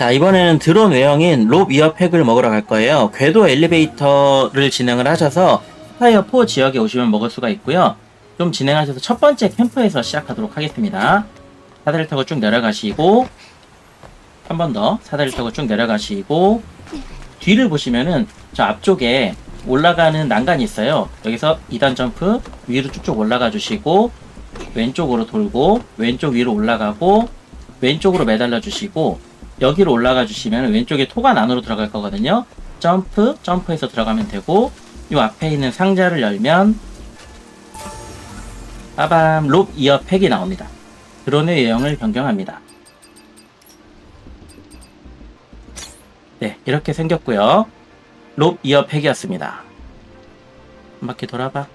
자, 이번에는 드론 외형인 롭 이어 팩을 먹으러 갈 거예요. 궤도 엘리베이터를 진행을 하셔서 스파이어 4 지역에 오시면 먹을 수가 있고요. 좀 진행하셔서 첫 번째 캠프에서 시작하도록 하겠습니다. 사다리를 타고 쭉 내려가시고 한 번 더 사다리를 타고 쭉 내려가시고 뒤를 보시면은 저 앞쪽에 올라가는 난간이 있어요. 여기서 2단 점프 위로 쭉쭉 올라가 주시고 왼쪽으로 돌고 왼쪽 위로 올라가고 왼쪽으로 매달려 주시고 여기로 올라가 주시면 왼쪽에 토간 안으로 들어갈 거거든요. 점프 점프해서 들어가면 되고 이 앞에 있는 상자를 열면 빠밤 롭 이어 팩이 나옵니다. 드론의 유형을 변경합니다. 네, 이렇게 생겼고요. 롭 이어 팩이었습니다. 한 바퀴 돌아봐.